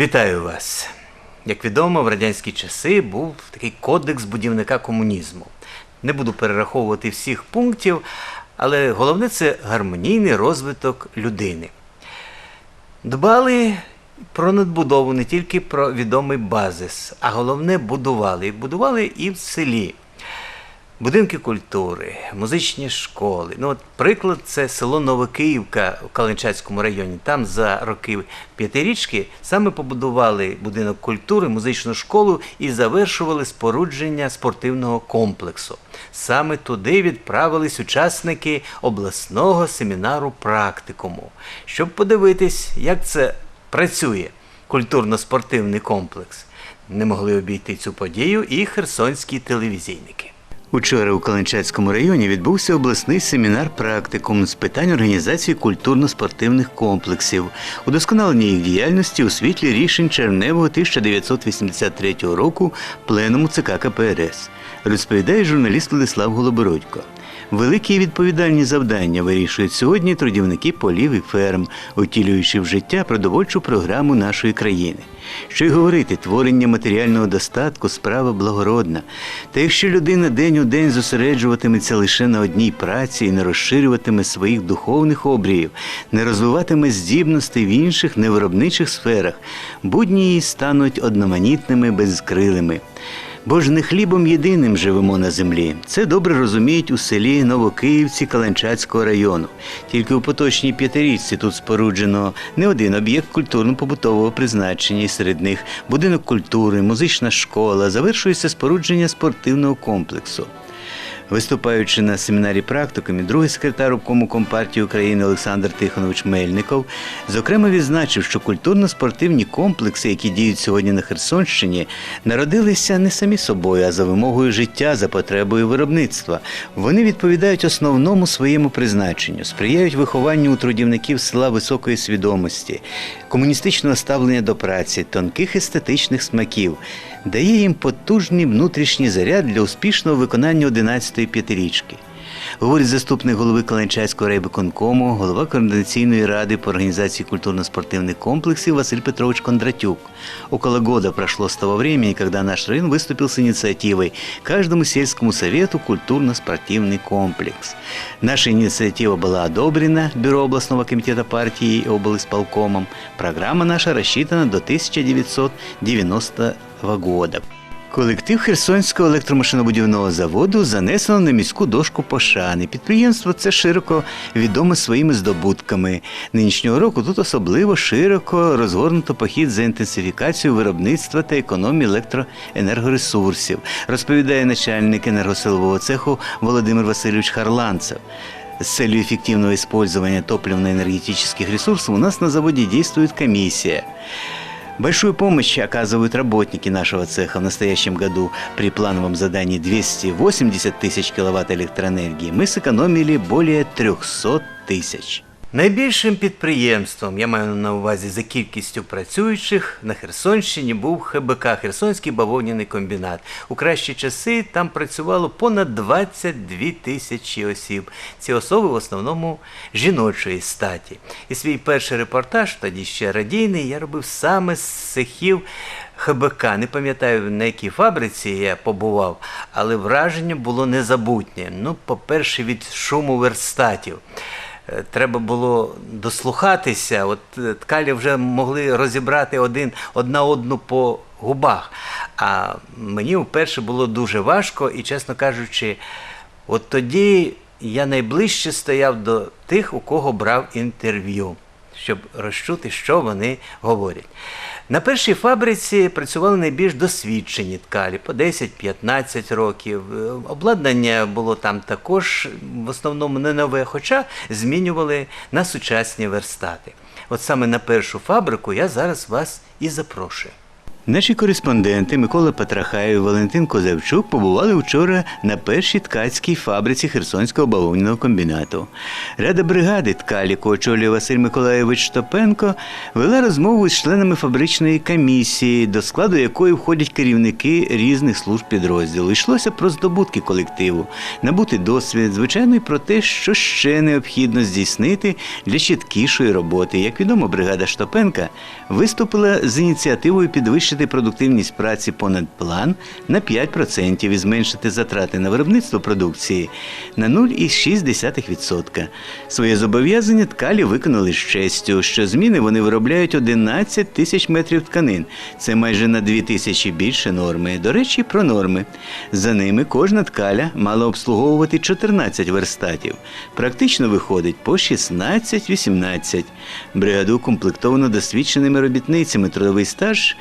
Вітаю вас. Як відомо, в радянські часи був такий кодекс будівника комунізму. Не буду перераховувати всіх пунктів, але головне це гармонійний розвиток людини. Дбали про надбудову, не тільки про відомий базис, а головне будували. Будували і в селі. Будинки культури, музичні школи. Ну, от приклад це село Новокиївка в Калинчацькому районі. Там за роки п'ятирічки саме побудували будинок культури, музичну школу і завершували спорудження спортивного комплексу. Саме туди відправились учасники обласного семінару практикуму, щоб подивитись, як це працює культурно-спортивний комплекс. Не могли обійти цю подію і херсонські телевізійники. Учора у Калинчацькому районі відбувся обласний семінар практикум з питань організації культурно-спортивних комплексів, удосконалення їх діяльності у світлі рішень червневого 1983 року пленуму ЦК КПРС, розповідає журналіст Владислав Голобородько. Великі і відповідальні завдання вирішують сьогодні трудівники полів і ферм, утілюючи в життя продовольчу програму нашої країни. Що й говорити, творення матеріального достатку справа благородна. Та якщо людина день у день зосереджуватиметься лише на одній праці і не розширюватиме своїх духовних обріїв, не розвиватиме здібностей в інших невиробничих сферах, будні її стануть одноманітними, безкрилими. Бо ж не хлібом єдиним живемо на землі. Це добре розуміють у селі Новокиївці Каланчацького району. Тільки у поточній п'ятирічці тут споруджено не один об'єкт культурно-побутового призначення, і серед них будинок культури, музична школа, завершується спорудження спортивного комплексу. Виступаючи на семінарі практикумі, другий секретар обкому Компартії України Олександр Тихонович Мельников зокрема відзначив, що культурно-спортивні комплекси, які діють сьогодні на Херсонщині, народилися не самі собою, а за вимогою життя, за потребою виробництва. Вони відповідають основному своєму призначенню, сприяють вихованню у трудівників села високої свідомості, комуністичного ставлення до праці, тонких естетичних смаків дає їм потужний внутрішній заряд для успішного виконання 11-ї п'ятирічки Говорить заступник голови Каланчайського райвиконкому, голова координаційної ради по организации культурно-спортивных комплексов Василь Петрович Кондратюк. Около года прошло с того времени, когда наш район выступил с инициативой каждому сельскому совету культурно-спортивный комплекс. Наша инициатива была одобрена Бюро областного комитета партии и облисполкомом. Программа наша рассчитана до 1990 года. Колектив Херсонського електромашинобудівного заводу занесено на міську дошку пошани. Підприємство це широко відоме своїми здобутками. Нинішнього року тут особливо широко розгорнуто похід за інтенсифікацію виробництва та економії електроенергоресурсів, розповідає начальник енергосилового цеху Володимир Васильович Харланцев. С целью эффективного использования топливно-энергетических ресурсов у нас на заводе действует комиссия. Большую помощь оказывают работники нашего цеха в настоящем году. При плановом задании 280 тысяч киловатт электроэнергии мы сэкономили более 300 тисяч. Найбільшим підприємством, я маю на увазі за кількістю працюючих, на Херсонщині був ХБК Херсонський бавовняний комбінат. У кращі часи там працювало понад 22 тисячі осіб. Ці особи в основному жіночої статі. І свій перший репортаж, тоді ще радійний, я робив саме з цехів ХБК. Не пам'ятаю на якій фабриці я побував, але враження було незабутнє. Ну, по-перше, від шуму верстатів. Е, Треба було дослухатися. От е, ткалі вже могли розібрати один одна одну по губах. А мені вперше було дуже важко, і, чесно кажучи, от тоді я найближче стояв до тих, у кого брав інтерв'ю, щоб розчути, що вони говорять. На першій фабриці працювали найбільш досвідчені ткалі по 10-15 років. Е, Обладнання було там також в основному не нове, хоча змінювали на сучасні верстати. От саме на першу фабрику я зараз вас і запрошую. Наші кореспонденти Микола Патрахаєв і Валентин Козавчук побували вчора на першій ткацькій фабриці Херсонського бавовняного комбінату. Рада бригади ткалі, яку очолює Василь Миколаєвич Штопенко, вела розмову з членами фабричної комісії, до складу якої входять керівники різних служб підрозділу. Йшлося про здобутки колективу, набути досвід, звичайно, і про те, що ще необхідно здійснити для чіткішої роботи. Як відомо, бригада Штопенка виступила з ініціативою підвищити продуктивність праці понад план на 5% і зменшити затрати на виробництво продукції на 0,6%. Своє зобов'язання ткалі виконали з честю. Щозміни вони виробляють 11 тисяч метрів тканин. Це майже на 2 тисячі більше норми. До речі, про норми. За ними кожна ткаля мала обслуговувати 14 верстатів. Практично виходить по 16-18. Бригаду укомплектовано досвідченими робітницями трудовий стаж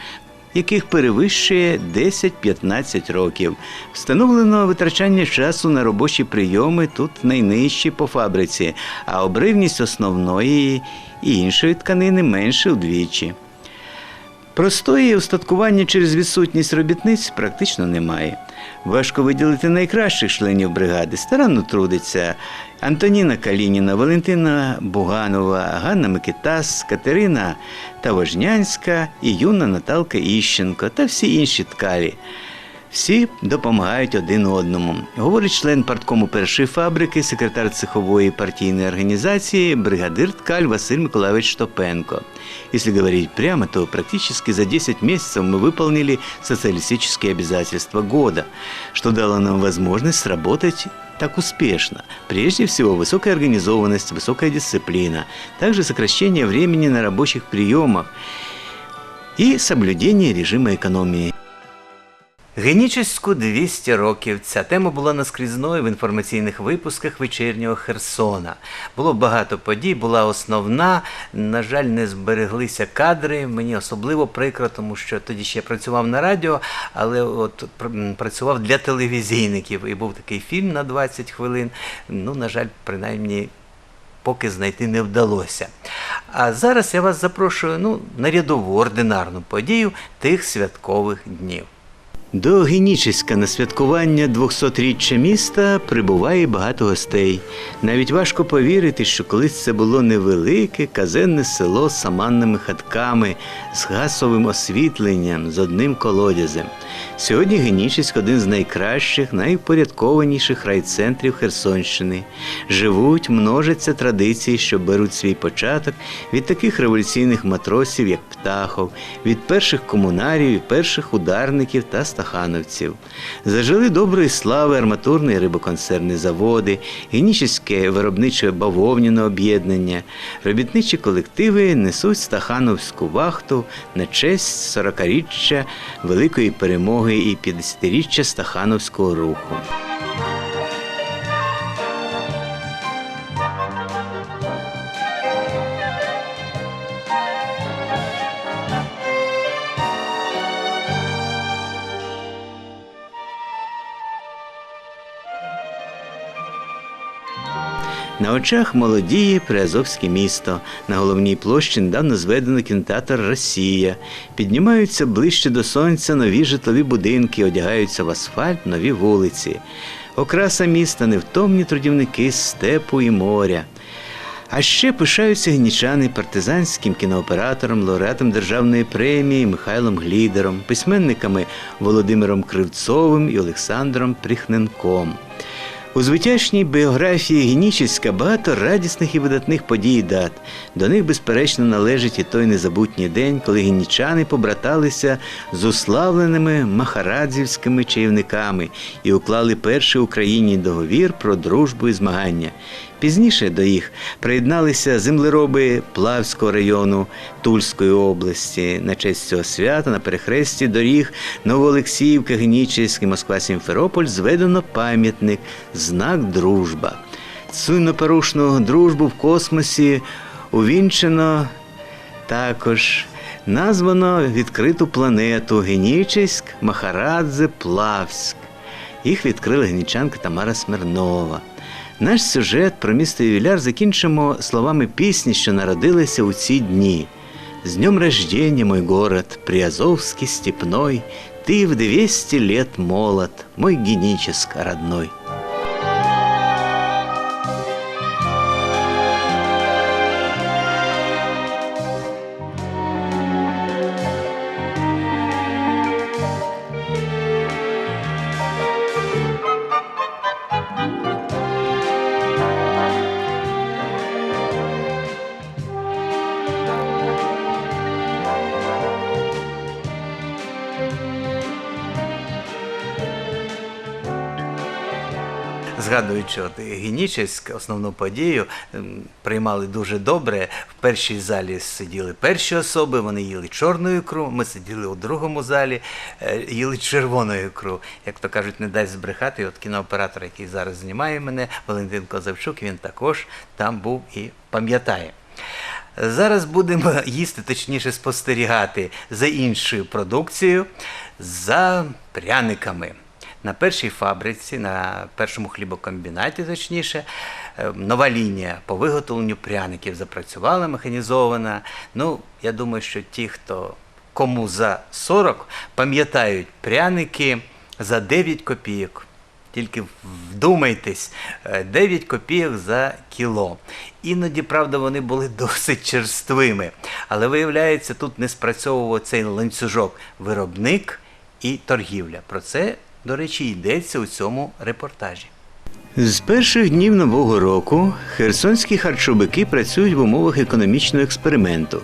яких перевищує 10-15 років. Встановлено витрачання часу на робочі прийоми тут найнижчі по фабриці, а обривність основної і іншої тканини менше вдвічі. Простої устаткування через відсутність робітниць практично немає. Важко виділити найкращих членів бригади. Старанно трудиться Антоніна Калініна, Валентина Буганова, Ганна Микитас, Катерина Тавожнянська і юна Наталка Іщенко та всі інші ткалі. Всі допомагають один одному. Говорить член парткому першої фабрики, секретар цехової партійної організації, бригадир ткаль Василь Миколаевич Штопенко. Если говорить прямо, то практически за 10 месяцев мы выполнили социалистические обязательства года, что дало нам возможность сработать так успешно. Прежде всего, высокая организованность, высокая дисциплина, также сокращение времени на рабочих приемах и соблюдение режима экономии. Генічеську 200 років. Ця тема була наскрізною в інформаційних випусках вечірнього Херсона. Було багато подій, була основна. На жаль, не збереглися кадри. Мені особливо прикро, тому що тоді ще працював на радіо, але от працював для телевізійників. І був такий фільм на 20 хвилин. Ну, на жаль, принаймні. Поки знайти не вдалося. А зараз я вас запрошую ну, на рядову ординарну подію тих святкових днів. До Генічеська на святкування 200-річчя міста прибуває багато гостей. Навіть важко повірити, що колись це було невелике казенне село з саманними хатками, з гасовим освітленням, з одним колодязем. Сьогодні Генічеськ один з найкращих, найвпорядкованіших райцентрів Херсонщини. Живуть, множаться традиції, що беруть свій початок від таких революційних матросів, як Птахов, від перших комунарів і перших ударників та стахановців. Зажили доброї слави арматурні рибоконсервні заводи, генічеське виробниче бавовняне об'єднання. Робітничі колективи несуть стахановську вахту на честь 40-річчя Великої перемоги і 50-річчя стахановського руху. На очах молодіє Приазовське місто. На головній площі недавно зведено кінотеатр Росія. Піднімаються ближче до сонця нові житлові будинки, одягаються в асфальт нові вулиці. Окраса міста невтомні трудівники степу і моря. А ще пишаються гнічани партизанським кінооператором, лауреатом державної премії Михайлом Глідером, письменниками Володимиром Кривцовим і Олександром Пріхненком. У звитяжній біографії Генічеська багато радісних і видатних подій і дат. До них, безперечно, належить і той незабутній день, коли генічани побраталися з уславленими махарадзівськими чаївниками і уклали перший Україні договір про дружбу і змагання. Пізніше до їх приєдналися землероби Плавського району Тульської області. На честь цього свята на перехресті доріг Новоолексіївка, Генічеськ Москва Сімферополь зведено пам'ятник Знак дружба. Цю непорушну дружбу в космосі увінчено також названо відкриту планету Генічеськ, Махарадзе, Плавськ. Їх відкрила генічанка Тамара Смирнова. Наш сюжет про місто Ювіляр закінчимо словами пісні, що народилися у ці дні. С днем рождения, мой город, Приазовский степной, Ты в двести лет молод, мой геническо родной. Згадуючи от Генічеськ, основну подію, ем, приймали дуже добре. В першій залі сиділи перші особи, вони їли чорну ікру. Ми сиділи у другому залі, е, їли червону ікру. Як то кажуть, не дасть збрехати. От кінооператор, який зараз знімає мене, Валентин Козавчук, він також там був і пам'ятає. Зараз будемо їсти, точніше спостерігати за іншою продукцією, за пряниками. На першій фабриці, на першому хлібокомбінаті, точніше, е, нова лінія по виготовленню пряників запрацювала механізована. Ну, я думаю, що ті, хто кому за 40, пам'ятають пряники за 9 копійок. Тільки вдумайтесь, е, 9 копійок за кіло. Іноді, правда, вони були досить черствими. Але виявляється, тут не спрацьовував цей ланцюжок виробник і торгівля. Про це, до речі, йдеться у цьому репортажі. З перших днів нового року херсонські харчовики працюють в умовах економічного експерименту,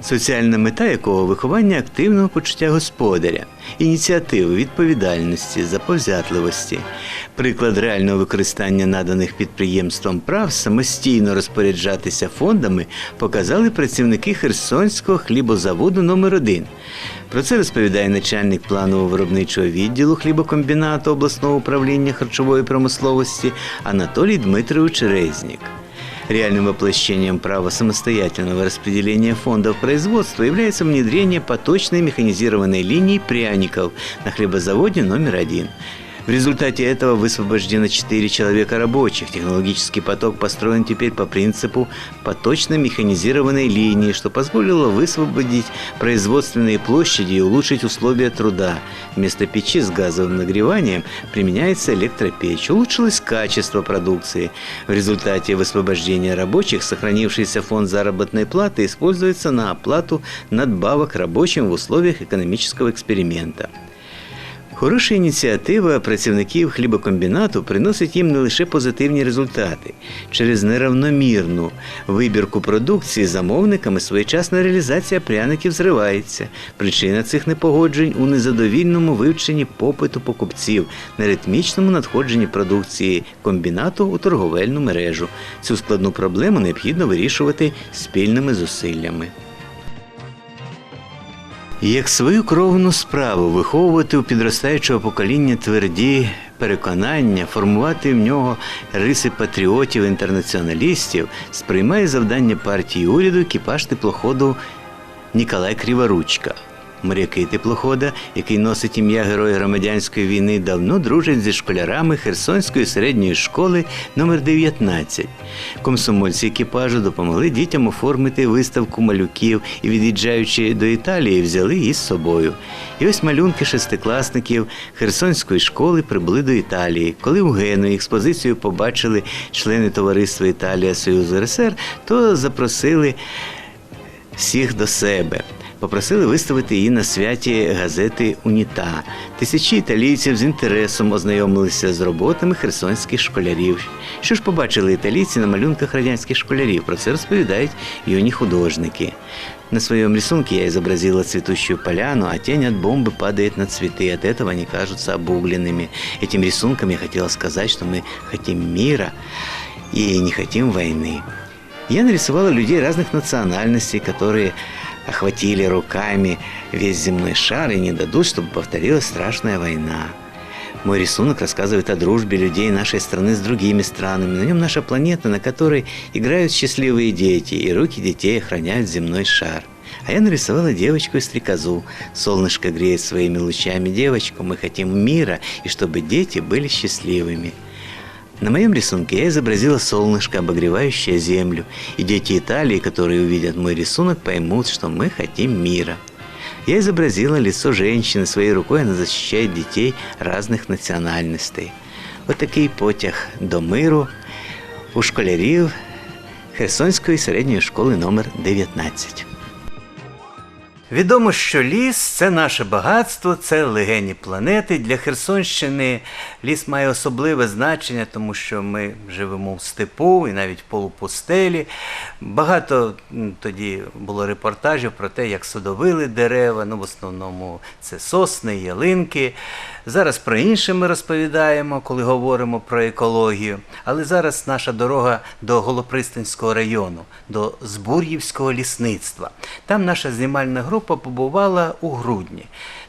соціальна мета якого виховання активного почуття господаря, ініціативи, відповідальності, заповзятливості. Приклад реального використання наданих підприємством прав самостійно розпоряджатися фондами показали працівники Херсонського хлібозаводу номер 1 Про це розповідає начальник планово-виробничого відділу хлібокомбінату обласного управління харчової промисловості Анатолий Дмитрович Резнік. Реальным воплощением права самостоятельного распределения фондов производства является внедрение поточной механизированной линии пряников на хлебозаводе номер один. В результате этого высвобождено 4 человека рабочих. Технологический поток построен теперь по принципу поточной механизированной линии, что позволило высвободить производственные площади и улучшить условия труда. Вместо печи с газовым нагреванием применяется электропечь. Улучшилось качество продукции. В результате высвобождения рабочих сохранившийся фонд заработной платы используется на оплату надбавок рабочим в условиях экономического эксперимента. Хороша ініціатива працівників хлібокомбінату приносить їм не лише позитивні результати. Через неравномірну вибірку продукції замовниками своєчасна реалізація пряників зривається. Причина цих непогоджень у незадовільному вивченні попиту покупців, неритмічному надходженні продукції комбінату у торговельну мережу. Цю складну проблему необхідно вирішувати спільними зусиллями. Як свою кровну справу виховувати у підростаючого покоління тверді переконання, формувати в нього риси патріотів, інтернаціоналістів, сприймає завдання партії уряду екіпаж теплоходу Ніколай Криворучка. Моряки теплохода, який носить ім'я Героя громадянської війни, давно дружать зі школярами Херсонської середньої школи номер 19 Комсомольці екіпажу допомогли дітям оформити виставку малюків і, від'їжджаючи до Італії, взяли її з собою. І ось малюнки шестикласників Херсонської школи прибули до Італії. Коли у Генуї експозицію побачили члени товариства Італія Союзу РСР, то запросили всіх до себе. Попросили виставити її на святі газети Уніта. Тисячі італійців з інтересом ознайомилися з роботами херсонських школярів. Що ж побачили італійці на малюнках радянських школярів? Про це розповідають юні художники. На своем рисунке я изобразила цветущую поляну, а тень от бомбы падает на цветы. От этого они кажутся обугленными. Этим рисунком я хотела сказать, что мы хотим мира и не хотим войны. Я нарисовала людей разных национальностей, которые охватили руками весь земной шар и не дадут, чтобы повторилась страшная война. Мой рисунок рассказывает о дружбе людей нашей страны с другими странами. На нем наша планета, на которой играют счастливые дети, и руки детей охраняют земной шар. А я нарисовала девочку и стрекозу. Солнышко греет своими лучами девочку. Мы хотим мира, и чтобы дети были счастливыми. На моем рисунке я изобразила солнышко, обогревающее землю, и дети Италии, которые увидят мой рисунок, поймут, что мы хотим мира. Я изобразила лицо женщины, своей рукой она защищает детей разных національностей. От такий потяг до миру у школярів Херсонської середньої школи номер 19. Відомо, що ліс це наше багатство, це легені планети. Для Херсонщини ліс має особливе значення, тому що ми живемо в степу і навіть в полупустелі. Багато тоді було репортажів про те, як садовили дерева. Ну, в основному це сосни, ялинки. Зараз про інше ми розповідаємо, коли говоримо про екологію. Але зараз наша дорога до Голопристанського району, до Збур'ївського лісництва. Там наша знімальна група побувала у грудні.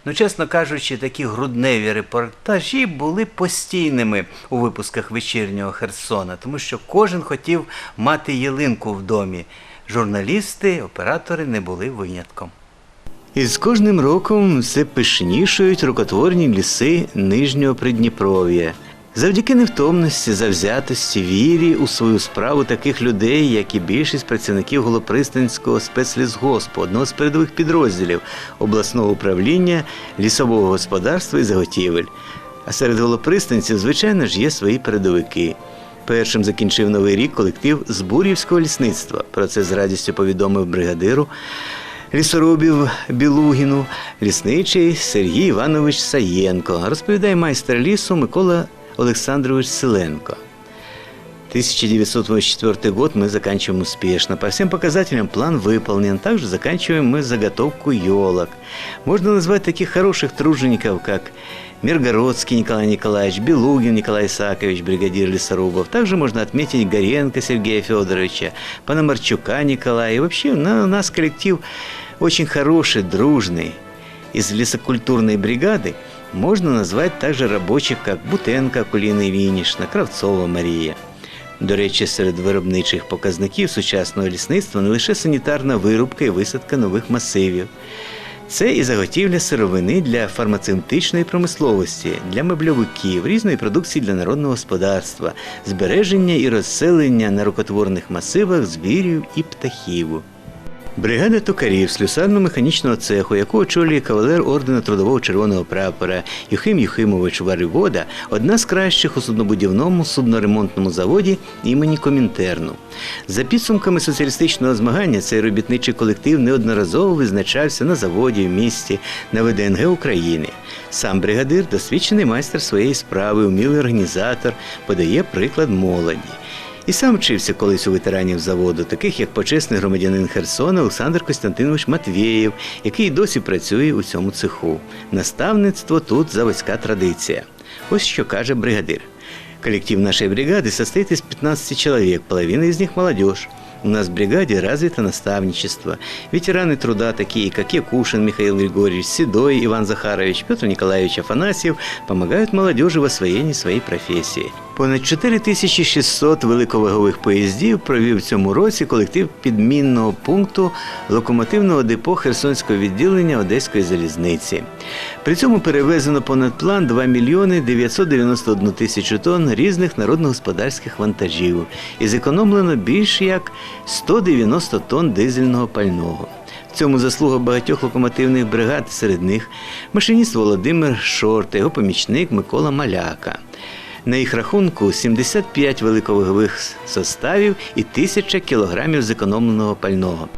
Ну, чесно кажучи, такі грудневі репортажі були постійними у випусках вечірнього Херсона, тому що кожен хотів мати ялинку в домі. Журналісти, оператори не були винятком. І з кожним роком все пишнішують рукотворні ліси Нижнього Придніпров'я. Завдяки невтомності, завзятості, вірі у свою справу таких людей, як і більшість працівників Голопристанського спецлісгоспу, одного з передових підрозділів обласного управління лісового господарства і заготівель. А серед голопристанців, звичайно ж, є свої передовики. Першим закінчив новий рік колектив Збурівського лісництва. Про це з радістю повідомив бригадиру лісоробів Білугіну, лісничий Сергій Іванович Саєнко, розповідає майстер лісу Микола Олександрович Селенко. 1984 год мы заканчиваем успешно. По всем показателям план выполнен. Также заканчиваем мы заготовку елок. Можно назвать таких хороших тружеников, как Миргородский Николай Николаевич, Белугин Николай Исаакович, бригадир лесорубов. Также можно отметить Горенко Сергея Федоровича, Пономарчука Николая. И вообще на, у нас коллектив очень хороший, дружный. Из лесокультурной бригады можно назвать также рабочих, как Бутенко Акуліна Ілінішна, Кравцова Марія. До речі, серед виробничих показників сучасного лісництва не лише санітарна вирубка і висадка нових масивів. Це і заготівля сировини для фармацевтичної промисловості, для мебльовиків, різної продукції для народного господарства, збереження і розселення на рукотворних масивах звірів і птахів. Бригада токарів слюсарно-механічного цеху, яку очолює кавалер ордена трудового червоного прапора Юхим Юхимович Варивода, одна з кращих у суднобудівному судноремонтному заводі імені Комінтерну. За підсумками соціалістичного змагання, цей робітничий колектив неодноразово визначався на заводі в місті на ВДНГ України. Сам бригадир, досвідчений майстер своєї справи, умілий організатор, подає приклад молоді. І сам вчився колись у ветеранів заводу, таких як почесний громадянин Херсона Олександр Костянтинович Матвєєв, який досі працює у цьому цеху. Наставництво тут заводська традиція. Ось що каже бригадир. Коллектив нашей бригады состоит из 15 человек, половина из них молодежь. У нас в бригаде развито наставничество. Ветераны труда, такие как Якушин Михаил Григорьевич, Седой Иван Захарович, Петр Николаевич Афанасьев, помогают молодежи в освоении своей професії. Понад 4600 великовагових поїздів провів в цьому році колектив підмінного пункту локомотивного депо Херсонського відділення Одеської залізниці. При цьому перевезено понад план 2 мільйони 991 тисячу тонн різних народногосподарських вантажів і зекономлено більш як 190 тонн дизельного пального. В цьому заслуга багатьох локомотивних бригад, серед них машиніст Володимир Шорт, його помічник Микола Маляка. На їх рахунку 75 великовагових составів і тисяча кілограмів зекономленого пального.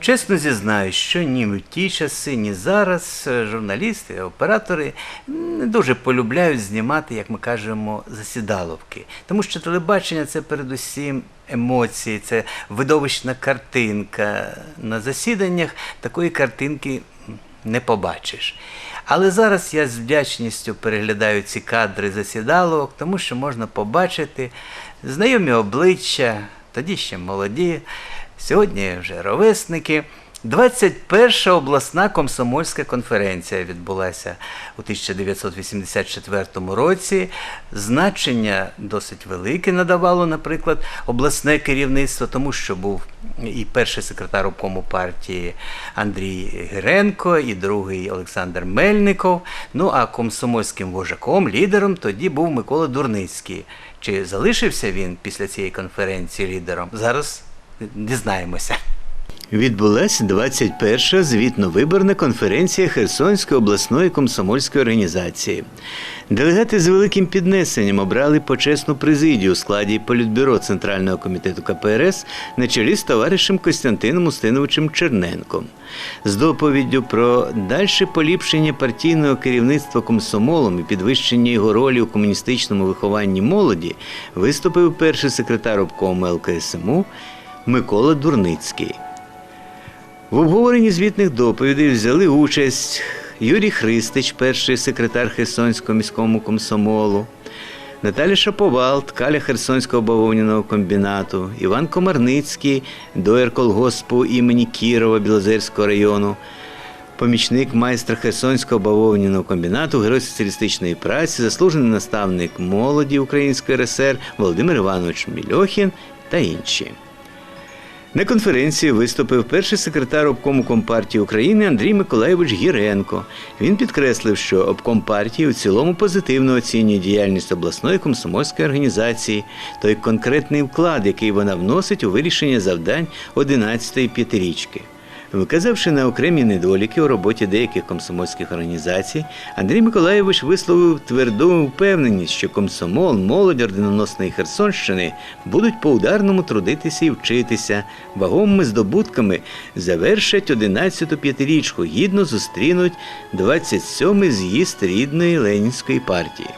Чесно зізнаюсь, що ні в ті часи, ні зараз е, журналісти, оператори не дуже полюбляють знімати, як ми кажемо, засідаловки. Тому що телебачення це передусім емоції, це видовищна картинка. На засіданнях такої картинки не побачиш. Але зараз я з вдячністю переглядаю ці кадри засідалок, тому що можна побачити знайомі обличчя, тоді ще молоді, сьогодні вже ровесники. 21 обласна комсомольська конференція відбулася у 1984 році. Значення досить велике надавало, наприклад, обласне керівництво, тому що був і перший секретар обкому партії Андрій Гиренко, і другий Олександр Мельников. Ну а комсомольським вожаком, лідером тоді був Микола Дурницький. Чи залишився він після цієї конференції лідером? Зараз дізнаємося. Відбулася 21-ша звітно-виборна конференція Херсонської обласної комсомольської організації. Делегати з великим піднесенням обрали почесну президію у складі Політбюро Центрального комітету КПРС на чолі з товаришем Костянтином Устиновичем Черненком. З доповіддю про дальше поліпшення партійного керівництва комсомолом і підвищення його ролі у комуністичному вихованні молоді виступив перший секретар обкому ЛКСМУ Микола Дурницький. В обговоренні звітних доповідей взяли участь Юрій Христич, перший секретар Херсонського міського комсомолу, Наталя Шаповал, ткаля Херсонського бавовняного комбінату, Іван Комарницький, доєр колгоспу імені Кірова Білозерського району, помічник майстра Херсонського бавовняного комбінату, герой соціалістичної праці, заслужений наставник молоді Української РСР Володимир Іванович Мільохін та інші. На конференції виступив перший секретар обкому Компартії України Андрій Миколаєвич Гіренко. Він підкреслив, що обком партії у цілому позитивно оцінює діяльність обласної комсомольської організації, той конкретний вклад, який вона вносить у вирішення завдань 11-ї п'ятирічки. Виказавши на окремі недоліки у роботі деяких комсомольських організацій, Андрій Миколаєвич висловив тверду впевненість, що комсомол, молодь орденоносної Херсонщини будуть по ударному трудитися і вчитися, вагомими здобутками завершать 11-ту п'ятирічку, гідно зустрінуть 27-й з'їзд рідної Ленінської партії.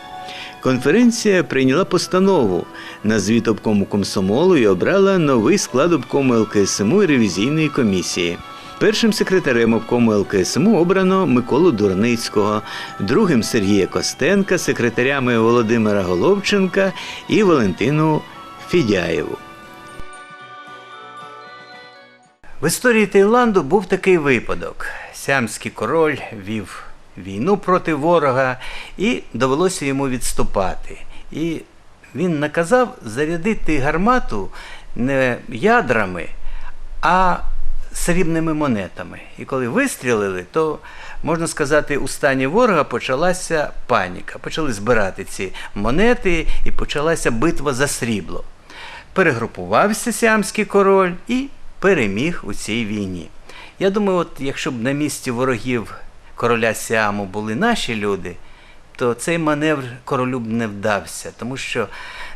Конференція прийняла постанову на звіт обкому комсомолу і обрала новий склад обкому ЛКСМУ і ревізійної комісії. Першим секретарем обкому ЛКСМУ обрано Миколу Дурницького, другим Сергія Костенка, секретарями Володимира Головченка і Валентину Фідяєву. В історії Таїланду був такий випадок. Сямський король вів війну проти ворога, і довелося йому відступати. І він наказав зарядити гармату не ядрами, а срібними монетами. І коли вистрілили, то можна сказати, у стані ворога почалася паніка. Почали збирати ці монети, і почалася битва за срібло. Перегрупувався сіамський король і переміг у цій війні. Я думаю, от якщо б на місці ворогів короля Сіаму були наші люди, то цей маневр королю б не вдався, тому що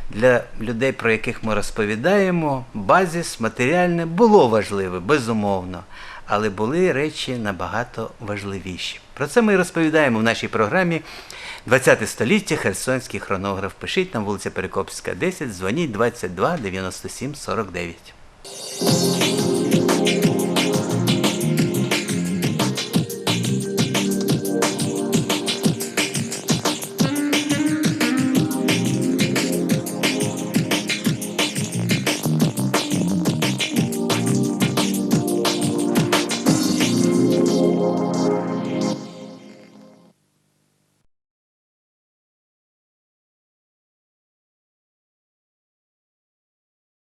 для людей, про яких ми розповідаємо, базіс матеріальне було важливе, безумовно, але були речі набагато важливіші. Про це ми розповідаємо в нашій програмі 20 століття Херсонський хронограф. Пишіть нам вулиця Перекопська, 10, дзвоніть 22 97 49.